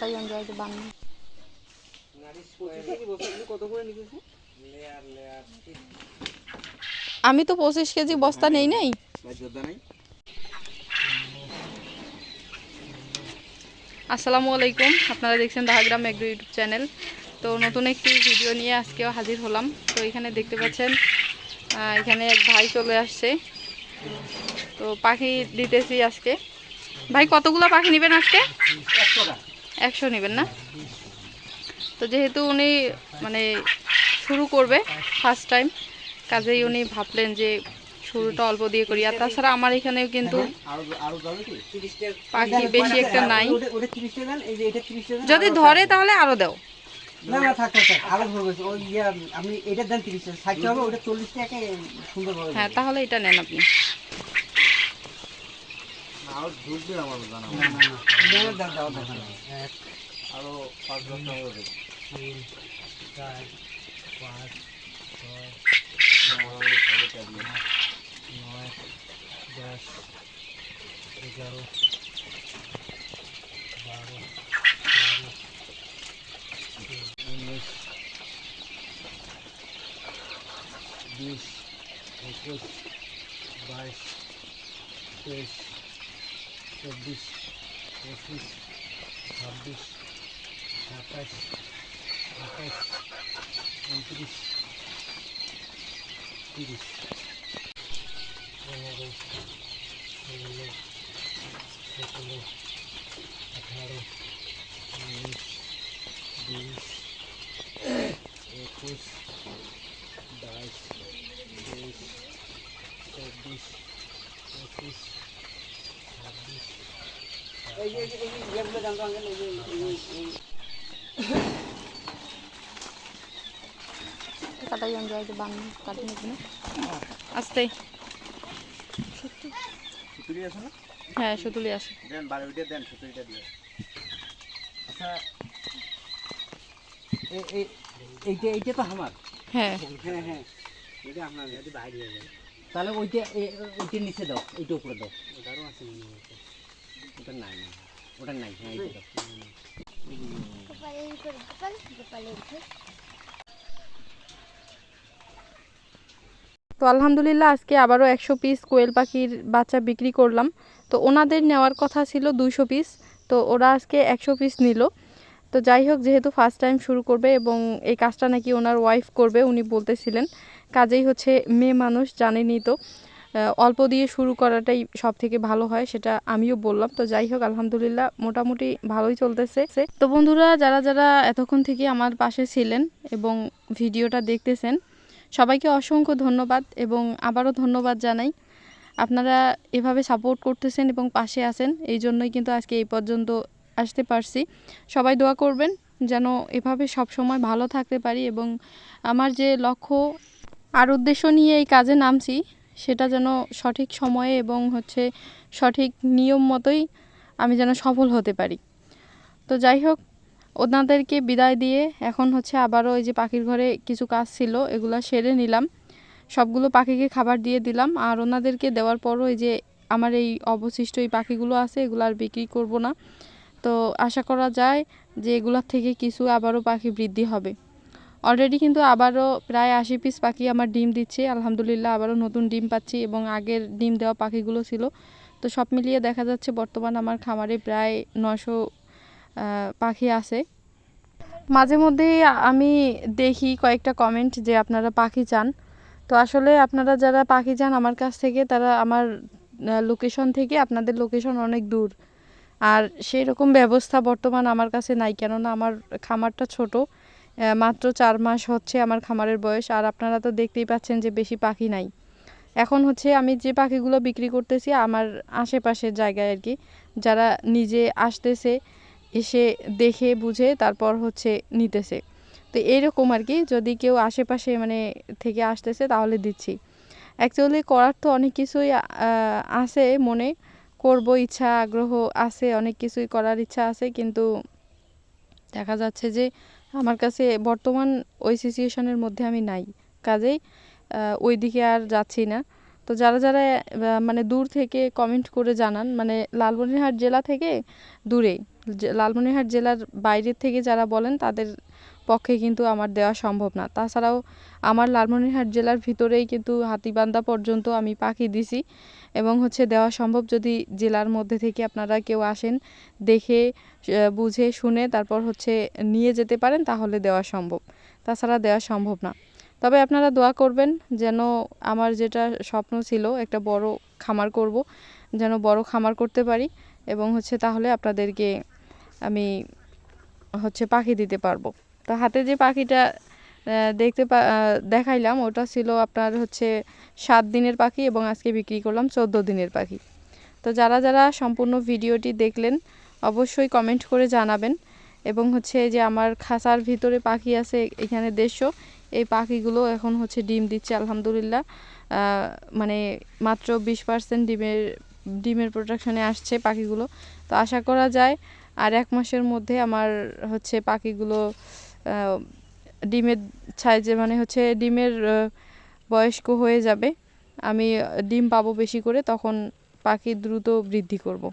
কাটাই এনজয় করে নিতেছে আমি তো পঁচিশ কেজি বস্তা নেই নাই। আসসালামু আলাইকুম, আপনারা দেখছেন দাহাগ্রাম এগ্রো ইউটিউব চ্যানেল। তো নতুন একটি ভিডিও নিয়ে আজকেও হাজির হলাম। তো এখানে দেখতে পাচ্ছেন এখানে এক ভাই চলে আসছে। তো পাখি দিতেছি আজকে। ভাই, কতগুলো পাখি নেবেন আজকে? একশো নেবেন না? তো যেহেতু উনি মানে শুরু করবে ফার্স্ট টাইম কাজেই উনি ভাবলেন যে শুরুটা অল্প দিয়ে করি। আর তাছাড়া আমার এখানেও কিন্তু পাখি বেশি একটা নাই। যদি ধরে তাহলে আরও দাও। না না থাক থাক থাক আরও ধরবে। ওই ইয়া আপনি এটা দেন তিরিশটা ষাটটা হবে ওটা চল্লিশ টাকা সুন্দর হ্যাঁ তাহলে এটা নেন আপনি। আরও ঢুকবে আমার জানা না না না না দাও দাও দাও এক আরও পাঁচ দশ টাকা করে দেবে। তিন চার পাঁচ ছয় আমার ওই খবরটা দিয়ে। নয় দশ এগারো বারো তেরো উনিশ বিশ একুশ বাইশ তেইশ চব্বিশ পঁচিশ ছাব্বিশ সাতাশ আঠাশ উনত্রিশ তিরিশ পনেরো ষোলো সতেরো আঠারো উনিশ বিশ একুশ বাইশ তেইশ চব্বিশ পঁচিশ ছাব্বিশ কাটাই এনজয় যে বান কাটি নেবেন আস্তে। সুতুলি আছে না? হ্যাঁ শুধুলি আছে। দেন বারো উঠে দেন সুতুলিটা দিয়ে। আচ্ছা এইটা এইটা তো আমার। হ্যাঁ। হ্যাঁ হ্যাঁ। এটা আপনার যদি বাইরে হয়ে যায় তাহলে ওইটা ওইটা নিচে দাও, এইটা উপরে দাও। ওটারও আছে ওটা নাই না ওটা নাই হ্যাঁ এইটা দাও। তো আলহামদুলিল্লাহ, আজকে আবারও একশো পিস কোয়েল পাখির বাচ্চা বিক্রি করলাম। তো ওনাদের নেওয়ার কথা ছিল দুইশো পিস তো ওরা আজকে একশো পিস নিল। তো যাই হোক, যেহেতু ফার্স্ট টাইম শুরু করবে এবং এই কাজটা নাকি ওনার ওয়াইফ করবে, উনি বলতেছিলেন। কাজেই হচ্ছে মেয়ে মানুষ জানেনি তো অল্প দিয়ে শুরু করাটাই সব থেকে ভালো হয়, সেটা আমিও বললাম। তো যাই হোক, আলহামদুলিল্লাহ মোটামুটি ভালোই চলতেছে। তো বন্ধুরা, যারা যারা এতক্ষণ থেকে আমার পাশে ছিলেন এবং ভিডিওটা দেখতেছেন, সবাইকে অসংখ্য ধন্যবাদ এবং আবারও ধন্যবাদ জানাই। আপনারা এভাবে সাপোর্ট করতেছেন এবং পাশে আছেন, এই জন্যই কিন্তু আজকে এই পর্যন্ত আসতে পারছি। সবাই দোয়া করবেন যেন এভাবে সব সময় ভালো থাকতে পারি এবং আমার যে লক্ষ্য আর উদ্দেশ্য নিয়ে এই কাজে নামছি, সেটা যেন সঠিক সময়ে এবং হচ্ছে সঠিক নিয়ম মতোই আমি যেন সফল হতে পারি। তো যাই হোক, ওনাদেরকে বিদায় দিয়ে এখন হচ্ছে আবারও ওই যে পাখির ঘরে কিছু কাজ ছিল, এগুলো সেরে নিলাম। সবগুলো পাখিকে খাবার দিয়ে দিলাম আর ওনাদেরকে দেওয়ার পরও এই যে আমার এই অবশিষ্ট এই পাখিগুলো আছে, এগুলো আর বিক্রি করব না। তো আশা করা যায় যে এগুলোর থেকে কিছু আবারও পাখি বৃদ্ধি হবে। অলরেডি কিন্তু আবারও প্রায় আশি পিস পাখি আমার ডিম দিচ্ছে। আলহামদুলিল্লাহ আবারও নতুন ডিম পাচ্ছি এবং আগের ডিম দেওয়া পাখিগুলো ছিল। তো সব মিলিয়ে দেখা যাচ্ছে বর্তমান আমার খামারে প্রায় নশো পাখি আছে। মাঝে মধ্যেই আমি দেখি কয়েকটা কমেন্ট যে আপনারা পাখি চান। তো আসলে আপনারা যারা পাখি চান আমার কাছ থেকে, তারা আমার লোকেশন থেকে আপনাদের লোকেশন অনেক দূর। আর সেই রকম ব্যবস্থা বর্তমান আমার কাছে নাই, কেননা আমার খামারটা ছোট। মাত্র চার মাস হচ্ছে আমার খামারের বয়স, আর আপনারা তো দেখতেই পাচ্ছেন যে বেশি পাখি নাই। এখন হচ্ছে আমি যে পাখিগুলো বিক্রি করতেছি, আমার আশেপাশের জায়গায় আর কি, যারা নিজে আসতেছে, এসে দেখে, বুঝে, তারপর হচ্ছে নিতেছে। তো এইরকম আর কি, যদি কেউ আশেপাশে মানে থেকে আসতেছে, তাহলে দিচ্ছি। অ্যাকচুয়ালি করার তো অনেক কিছুই আছে মনে। করব ইচ্ছা, আগ্রহ আছে, অনেক কিছুই করার ইচ্ছা আছে, কিন্তু দেখা যাচ্ছে যে আমার কাছে বর্তমান ওই সিচুয়েশনের মধ্যে আমি নাই। কাজেই ওই দিকে আর যাচ্ছি না। তো যারা যারা মানে দূর থেকে কমেন্ট করে জানান মানে লালমনিরহাট জেলা থেকে দূরে লালমনিরহাট জেলার বাইরের থেকে যারা বলেন, তাদের পক্ষে কিন্তু আমার দেওয়া সম্ভব না। তাছাড়াও আমার লালমনিরহাট জেলার ভিতরেই কিন্তু হাতিবান্ধা পর্যন্ত আমি পাখি দিছি এবং হচ্ছে দেওয়া সম্ভব যদি জেলার মধ্যে থেকে আপনারা কেউ আসেন, দেখে বুঝে, শুনে তারপর হচ্ছে নিয়ে যেতে পারেন তাহলে দেওয়া সম্ভব। তাছাড়া দেওয়া সম্ভব না। তবে আপনারা দোয়া করবেন যেন আমার যেটা স্বপ্ন ছিল একটা বড় খামার করব, যেন বড় খামার করতে পারি এবং হচ্ছে তাহলে আপনাদেরকে আমি হচ্ছে পাখি দিতে পারব। তো হাতে যে পাখিটা দেখতে দেখাইলাম, ওটা ছিল আপনার হচ্ছে সাত দিনের পাখি এবং আজকে বিক্রি করলাম চোদ্দ দিনের পাখি। তো যারা যারা সম্পূর্ণ ভিডিওটি দেখলেন, অবশ্যই কমেন্ট করে জানাবেন এবং হচ্ছে যে আমার খাঁচার ভিতরে পাখি আছে এখানে দেড়শো, এই পাখিগুলো এখন হচ্ছে ডিম দিচ্ছে, আলহামদুলিল্লাহ। মানে মাত্র বিশ পার্সেন্ট ডিমের ডিমের প্রোডাকশনে আসছে পাখিগুলো। তো আশা করা যায়, আর এক মাসের মধ্যে আমার হচ্ছে পাখিগুলো ডিমের সাইজে মানে হচ্ছে ডিমের বয়স্ক হয়ে যাবে, আমি ডিম পাবো বেশি করে, তখন পাখি দ্রুত বৃদ্ধি করব।